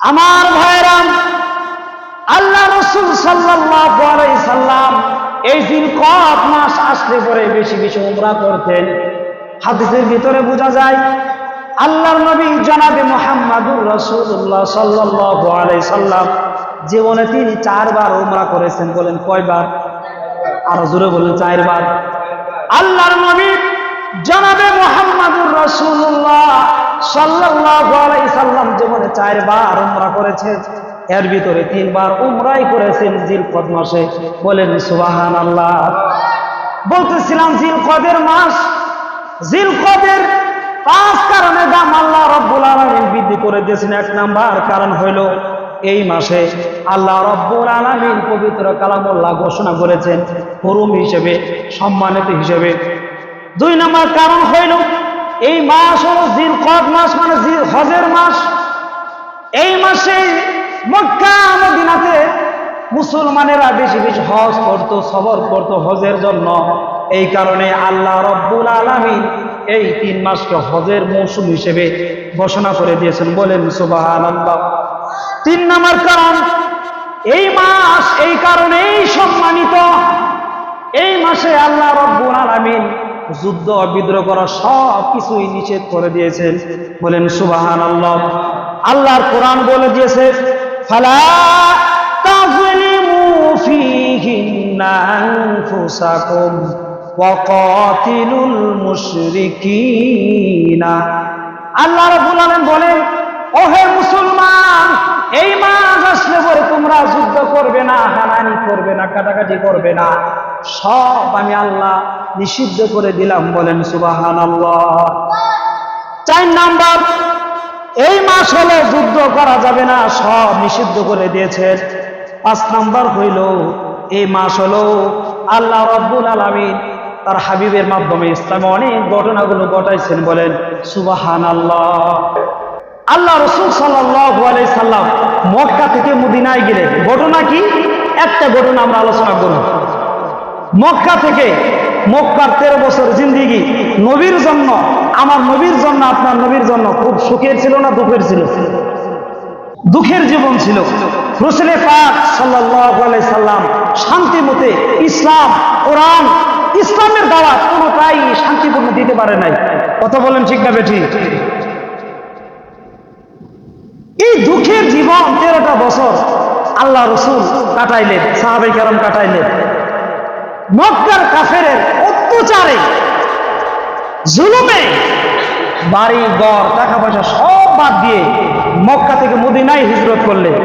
আমার ভাইরাম আল্লাহ রসুল আলাইহি সাল্লাম এই দিন কত মাস আসলে পরে বেশি বেশি উমরা করতেন? হাদিসের ভিতরে বোঝা যায়, আল্লাহর নবী জনাবে মোহাম্মদুর রসুল্লাহ সাল্লাল্লাহু আলাইহি সাল্লাম জীবনে তিনি চারবার উমরা করেছেন বলেন কয়বার? আরও জোরে বলেন, চারবার। আল্লাহর নবী জনাবে মোহাম্মদুর রসুল্লাহ সাল্লাল্লাহু আলাইহি সাল্লাম জীবনে চারবার উমরা করেছেন। এর ভিতরে তিনবার উমরাই করেছেন জিলকদ মাসে। বলেন সুবাহান আল্লাহ বলতেছিলাম, জিলকদের মাস, জিলকদের পাঁচ কারণে দাম আল্লাহ রব্বুল আলমিন বৃদ্ধি করে দিয়েছেন। এক নাম্বার কারণ হইল এই মাসে আল্লাহ রব্বুল আলমিন পবিত্র কালামুল্লাহ ঘোষণা করেছেন, হরুম হিসেবে, সম্মানিত হিসেবে। দুই নম্বর কারণ হইল এই মাস হলো জিলকদ মাস মানে জিল- হজের মাস। এই মাসে মক্কা মুসলমানেরা বেশি বেশি হজ করতো, সবর করতো হজের জন্য। এই কারণে আল্লাহ রব্বুল আলামিন এই তিন মাসকে হজের মৌসুম হিসেবে ঘোষণা করে দিয়েছেন। বলেন সুবাহান তিন নম্বর কারণ, এই মাস এই কারণেই সম্মানিত। এই মাসে আল্লাহ রব্বুল আলামিন যুদ্ধ বিদ্রোহ করা সব কিছুই নিষেধ করে দিয়েছেন। বলেন সুবাহান আল্লাহ আল্লাহর কোরআন বলে দিয়েছে, ফালা আল্লাহ রাব্বুল আলামিন বলেন ওহে মুসলমান, এই মাস আসলে পরে তোমরা যুদ্ধ করবে না হানানি করবে না, কাটাকাটি করবে না। সব আমি আল্লাহ নিষিদ্ধ করে দিলাম বলেন সুবাহান চার নাম্বার, এই মাস হলে যুদ্ধ করা যাবে না, সব নিষিদ্ধ করে দিয়েছেন পাঁচ নাম্বার হইল, এই মাস হলো আল্লাহ রব্বুল আলমিন তার হাবিবের মাধ্যমে ইসলামে অনেক ঘটনাগুলো ঘটাইছেন বলেন সুবাহান আল্লাহ আল্লাহ রসুল সাল্লাহ সাল্লাম মক্কা থেকে মদিনায় গেলেন ঘটনা কি? একটা ঘটনা আমরা আলোচনা করব। মক্কা থেকে মক্কার তেরো বছর জিন্দিগি। নবীর জন্য, আমার নবীর জন্য, আপনার নবীর জন্য খুব সুখের ছিল না দুঃখের ছিল? দুঃখের জীবন ছিল। রসুলে পাক সাল্লাহ সাল্লাম শান্তি মতে ইসলাম, কোরআন, ইসলামের দাওয়াত কোনোটাই শান্তিপূর্ণ দিতে পারে নাই। কথা বলেন ঠিক না বেঠি? এই দুঃখের জীবন তেরোটা বছর আল্লাহ রসুল কাটাইলেন, সাহাবাই কারণ কাটাইলেন। মক্কার কাফেরের অত্যাচারে, জুলুমে, বাড়ি, ঘর টাকা পয়সা সব বাদ দিয়ে মক্কা থেকে মদিনায় হিজরত করলেন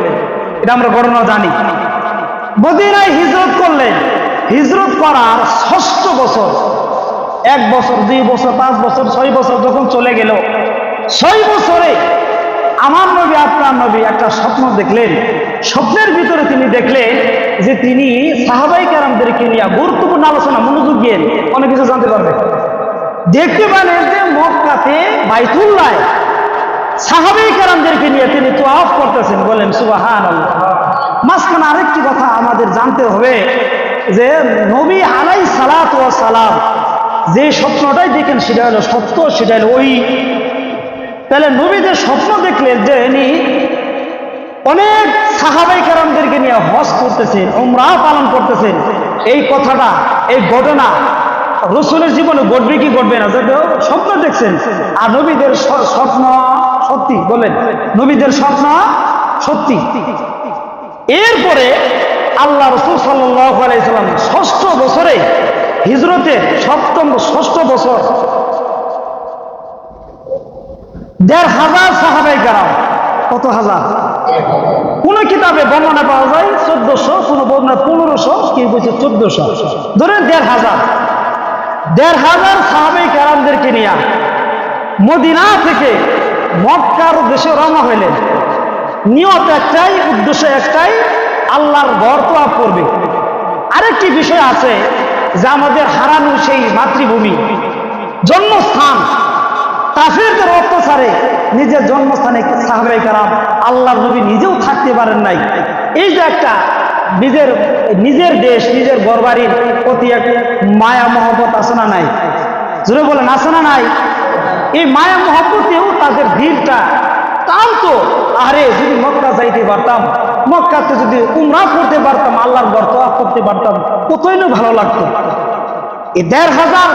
এটা আমরা ঘটনা জানি। মদিনায় হিজরত করলেন হিজরত করার ষষ্ঠ বছর, এক বছর, দুই বছর, পাঁচ বছর, ছয় বছর যখন চলে গেল, ছয় বছরে আমার নবী, আপনার নবী একটা স্বপ্ন দেখলেন। স্বপ্নের ভিতরে তিনি দেখলেন যে তিনি সাহাবাই কারামদেরকে নিয়ে গুরুত্বপূর্ণ আলোচনা, মনোযোগ দিয়ে অনেক কিছু জানতে পারবে। দেখতে পেলেন যে মক্কাতে বাইতুল্লায় সাহাবাই কারামদেরকে নিয়ে তিনি তো অফ করতেছেন। বলেন সুবাহান মাঝখানে আরেকটি কথা আমাদের জানতে হবে যে নবী আলাই সালাত ও সালাম যে স্বপ্নটাই দেখেন, সেটা হলো সত্য, সেটা হলো ওই তাহলে নবী যে স্বপ্ন দেখলেন যে ইনি অনেক সাহাবাই কারামদেরকে নিয়ে হজ করতেছেন ওমরা পালন করতেছেন, এই কথাটা, এই ঘটনা রসুলের জীবনে ঘটবে কি ঘটবে না? যদিও স্বপ্ন দেখছেন। আর নবীদের স্বপ্ন সত্যি, বলেন। নবীদের স্বপ্ন সত্যি। এরপরে আল্লাহ রসুল সাল্লাম ষষ্ঠ বছরে হিজরতের সপ্তম, ষষ্ঠ বছর দেড় হাজার সাহাবাই কারাম। কত হাজার? কোন কিতাবে বর্ণনা পাওয়া যায় চোদ্দশো, কোন বর্ণনা পনেরোশো কেউ বলছে চোদ্দশো? ধরেন দেড় হাজার। দেড় হাজার সাহাবাই কারামদেরকে নিয়ে মদিনা থেকে মক্কার দেশে রওনা হইলেন। নিয়ত একটাই, উদ্দেশ্য একটাই, আল্লাহর ঘর তো আপ করবে। আরেকটি বিষয় আছে যে আমাদের হারানো সেই মাতৃভূমি, জন্মস্থান কাফেরদের অত্যাচারে নিজের জন্মস্থানে সাহাবাই কারাম আল্লাহ নবী নিজেও থাকতে পারেন নাই। এই যে একটা নিজের নিজের দেশ, নিজের গরবাড়ির প্রতি এক মায়া মহব্বত আছে না নাই? জোরে বলেন, আছে না নাই? এই মায়া মহব্বতেও তাদের ভিড়টা টানতো। আরে, যদি মক্কা যাইতে পারতাম, মক্কাতে যদি উমরা করতে পারতাম, আল্লাহর ঘর তোয়াফ করতে পারতাম, কতই না ভালো লাগতো। এই দেড় হাজার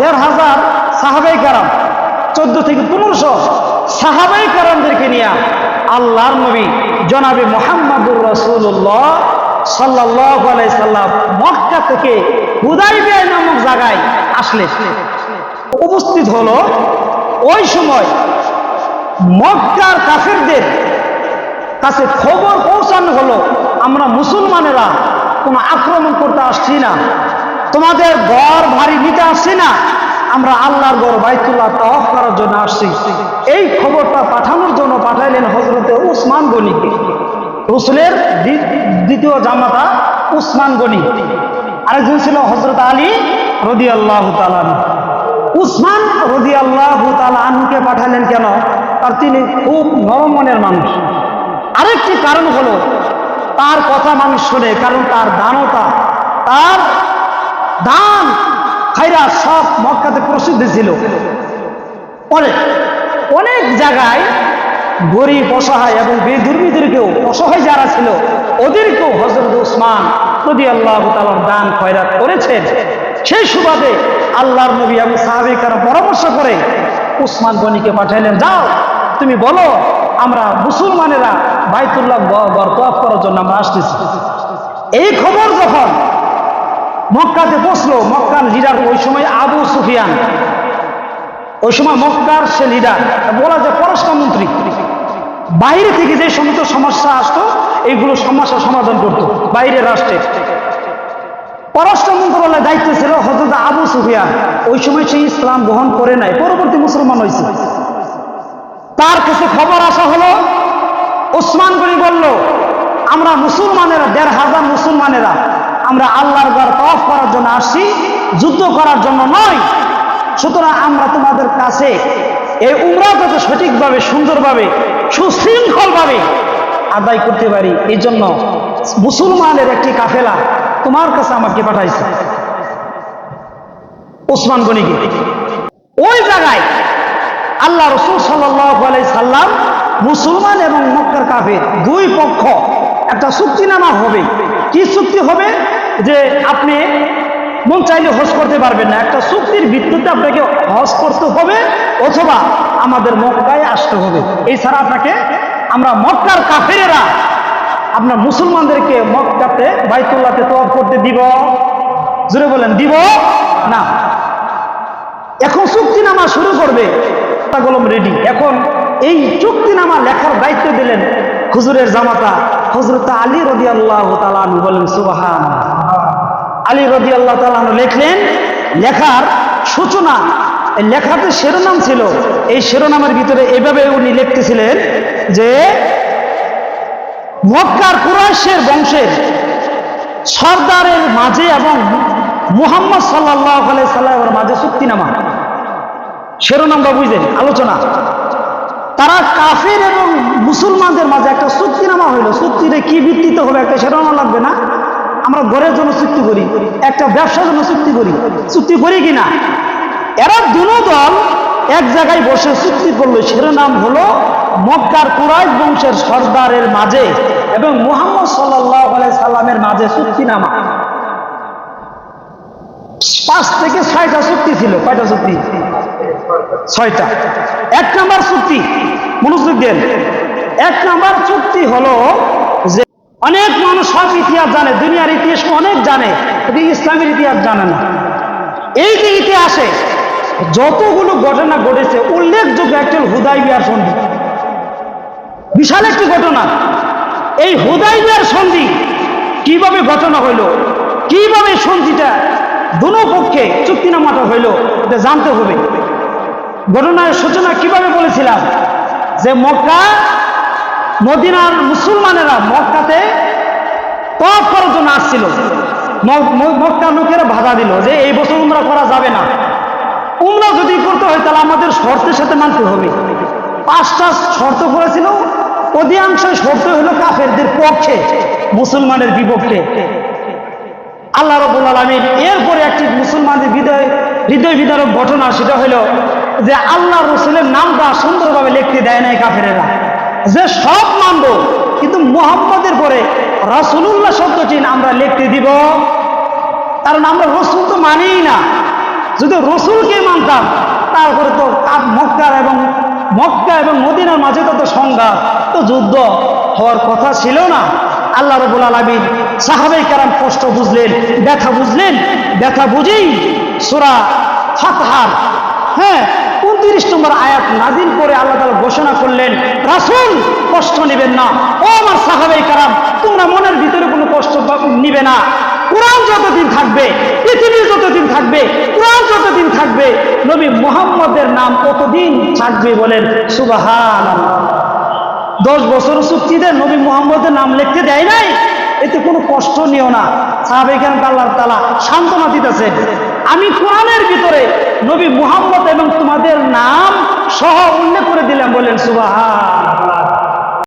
দেড় হাজার সাহাবাই কারাম চোদ্দ থেকে পনেরোশো সাহাবাই কারণদেরকে নিয়ে আল্লাহর নবী জনাবে মোহাম্মদুর রসুল্লাহ সাল্লাহ সাল্লাম মক্কা থেকে হুদাইবিয়া নামক জায়গায় আসলে উপস্থিত হলো ওই সময় মক্কার কাফেরদের কাছে খবর পৌঁছানো হলো, আমরা মুসলমানেরা কোনো আক্রমণ করতে আসছি না। তোমাদের ঘর ভারী নিতে আসছি না। আমরা আল্লাহর ঘর বাইতুল্লাহ তফ করার জন্য আসছি। এই খবরটা পাঠানোর জন্য পাঠাইলেন হজরতে উসমান গনিকে রসুলের দ্বি- দ্বিতীয় জামাতা উসমান গনি। আরেকজন ছিল হজরত আলী রদি আল্লাহ উসমান রদি আল্লাহ আনহুকে পাঠালেন কেন? আর তিনি খুব নরম মনের মানুষ। আরেকটি কারণ হলো, তার কথা মানুষ শোনে, কারণ তার দানতা, তার দান খাইরা সব মক্কাতে প্রসিদ্ধ ছিল। অনেক অনেক জায়গায় গরিব, অসহায় এবং বেদুর্মীদেরকেও অসহায় যারা ছিল, ওদেরকেও হজরত উসমান নদী আল্লাহ তালার দান খয়রাত করেছেন। সেই সুবাদে আল্লাহর নবী এবং সাহাবিকারা পরামর্শ করে উসমান গনিকে পাঠাইলেন, যাও, তুমি বলো, আমরা মুসলমানেরা বাইতুল্লাহ বরতফ করার জন্য আমরা আসতেছি। এই খবর যখন মক্কাতে বসল, মক্কার লিডার ওই সময় আবু সুফিয়ান। ওই সময় মক্কার সে লিডার বলা যায় পররাষ্ট্রমন্ত্রী। বাইরে থেকে যে সমস্ত সমস্যা আসতো, এইগুলো সমস্যা সমাধান করত বাইরের রাষ্ট্রে। পররাষ্ট্র মন্ত্রণালয়ের দায়িত্ব ছিল হজরত আবু সুফিয়ান। ওই সময় সে ইসলাম গ্রহণ করে নাই, পরবর্তী মুসলমান হয়েছে। তার কাছে খবর আসা হলো, ওসমান গনি বলল, আমরা মুসলমানেরা, দেড় হাজার মুসলমানেরা আমরা আল্লাহর ঘর তফ করার জন্য আসছি, যুদ্ধ করার জন্য নয়। সুতরাং আমরা তোমাদের কাছে এই উমরা যাতে সঠিকভাবে, সুন্দরভাবে, সুশৃঙ্খলভাবে আদায় করতে পারি, এই জন্য মুসলমানের একটি কাফেলা তোমার কাছে আমাকে পাঠাইছে। ওসমান গনিকে ওই জায়গায় আল্লাহ রসুল সাল্লাই সাল্লাম মুসলমান এবং মক্কার কাফের দুই পক্ষ একটা চুক্তিনামা হবে। কি চুক্তি হবে যে আপনি মন চাইলে হজ করতে পারবেন না? একটা চুক্তির ভিত্তিতে আপনাকে হজ করতে হবে অথবা আমাদের মক্কায় আসতে হবে। এছাড়া আপনাকে আমরা মক্কার কাফেরেরা আপনার মুসলমানদেরকে মক্কাতে, বাইতুল্লাহতে তফ করতে দিব। জুড়ে বলেন, দিব? না। এখন চুক্তিনামা শুরু করবে। তা কলম রেডি। এখন এই চুক্তিনামা লেখার দায়িত্ব দিলেন হুজুরের জামাতা হজরত আলী রদি আল্লাহ বলেন সুবাহান আলী রদি আল্লাহ তালু লেখলেন, লেখার সূচনা লেখাতে শিরোনাম ছিল। এই শিরোনামের ভিতরে এভাবে উনি লিখতেছিলেন যে, মক্কার কুরাইশের বংশের সর্দারের মাঝে এবং মুহাম্মদ সাল্লাহ সাল্লামের মাঝে চুক্তিনামা। শিরোনামটা বুঝলেন, আলোচনা। তারা কাফের এবং মুসলমানদের মাঝে একটা চুক্তিনামা হইল। চুক্তিতে কি ভিত্তিতে হবে একটা শিরোনামা লাগবে না। আমরা ঘরের জন্য চুক্তি করি, একটা ব্যবসার জন্য চুক্তি করি। চুক্তি করি কিনা? এরা দুনো দল এক জায়গায় বসে চুক্তি করল। শিরোনাম হলো মক্কার কুরাইশ বংশের সর্দারের মাঝে এবং মুহাম্মদ সাল্লাহ সাল্লামের মাঝে চুক্তিনামা। পাঁচ থেকে ছয়টা চুক্তি ছিল, কয়টা চুক্তি? ছয়টা। এক নাম্বার চুক্তি, মনোযোগ দেন। এক নাম্বার চুক্তি হলো যে অনেক মানুষ সব ইতিহাস জানে, দুনিয়ার ইতিহাস অনেক জানে, কিন্তু ইসলামের ইতিহাস জানে না। এই যে ইতিহাসে যতগুলো ঘটনা ঘটেছে, উল্লেখযোগ্য একজন হুদাই বিয়ার সন্ধি। বিশাল একটি ঘটনা। এই হুদাই বিয়ার সন্ধি কীভাবে ঘটনা হইল, কীভাবে সন্ধিটা দুনো পক্ষে চুক্তিনামাটা হইল, এটা জানতে হবে। ঘটনার সূচনা কীভাবে বলেছিলাম? যে মক্কা, মদিনার মুসলমানেরা মক্কাতে তফ করার জন্য আসছিল। মক্কা লোকেরা বাধা দিল যে এই বছর উমরা করা যাবে না। উমরা যদি করতে হয়, তাহলে আমাদের শর্তের সাথে মানতে হবে। পাঁচটা শর্ত করেছিল। অধিকাংশ শর্ত হলো কাফেরদের পক্ষে, মুসলমানের বিপক্ষে। আল্লাহ রবুল আলমীর এরপরে একটি মুসলমানদের হৃদয় হৃদয় বিদারক ঘটনা, সেটা হলো যে আল্লাহ রসুলের নামটা সুন্দরভাবে লিখতে দেয় নাই কাফেরেরা। যে সব মানবো, কিন্তু মোহাম্মদের পরে রাসুলুল্লাহ শব্দটি আমরা লিখতে দিব। কারণ আমরা রসুল তো মানিই না। যদি রসুলকে মানতাম, তারপরে তো কাপ- মক্কার এবং মক্কা এবং মদিনার মাঝে তো তো সংঘাত, তো যুদ্ধ হওয়ার কথা ছিল না। আল্লাহ রবুল আলমিন সাহাবাই কারাম কষ্ট বুঝলেন, ব্যথা বুঝলেন, ব্যথা বুঝেই সুরা ফাতহার হ্যাঁ উনত্রিশ নম্বর আয়াত নাজিল করে আল্লাহ তালা ঘোষণা করলেন, রাসুল কষ্ট নেবেন না। ও আমার সাহাবাই কারাম, তোমরা মনের ভিতরে কোনো কষ্ট নিবে না। কোরআন যতদিন থাকবে, পৃথিবী যতদিন থাকবে, কোরআন যতদিন থাকবে, নবী মোহাম্মদের নাম কতদিন থাকবে বলেন সুবাহান দশ বছর চুক্তিতে নবী মোহাম্মদের নাম লিখতে দেয় নাই, এতে কোনো কষ্ট নিও না। সাহাবেখান আল্লাহ তালা সান্ত্বনা দিতেছেন। আমি কোরআনের ভিতরে নবী মুহাম্মদ এবং তোমাদের নাম সহ উল্লেখ করে দিলাম বলেন সুবাহান